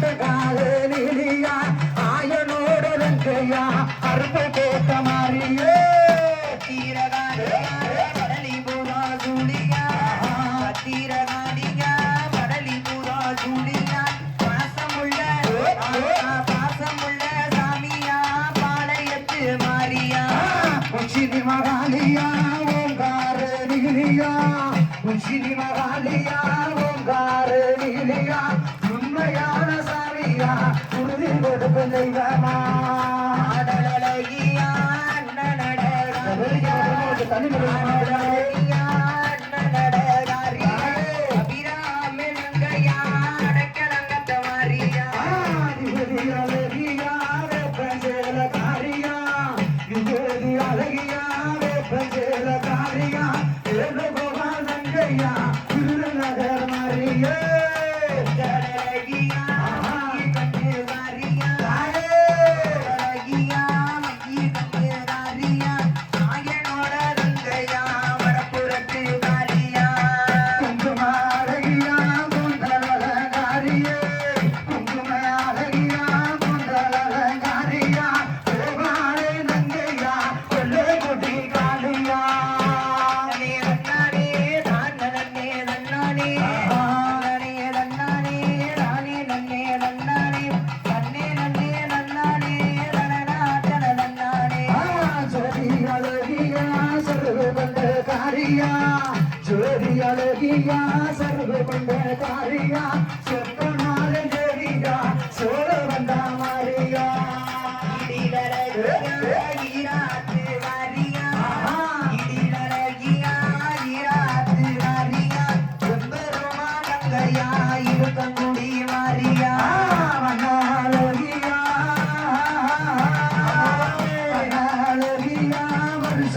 ஆண்ட கால நிலியா ஆயனோட ரங்கையா அருப்பு கேட்ட மாறியே. மகாலியா ஓங்கார நிகிரியா முஷினி மகாலியா கொடுக்கு தெய்வமா தனி Yeah. அழகியா சர்வ பண்டகாரியா செப்பனால ஜெரியா சோழ வந்தா மாறியா இருக்கங்குடி மாறியா மனாலோகியா மனுஷ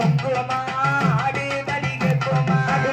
வக்குமா அடி வலிக்கு போமா? அடி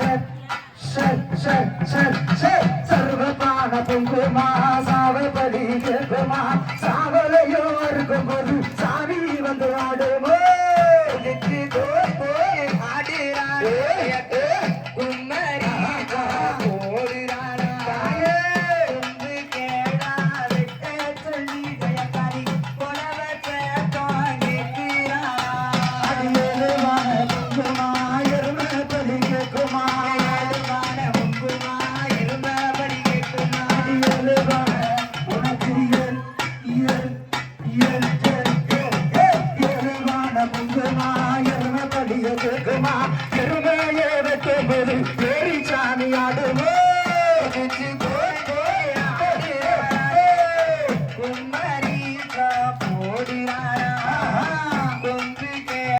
சர் சர் சர் சர் சர் சர்வபான பொங்குமாசா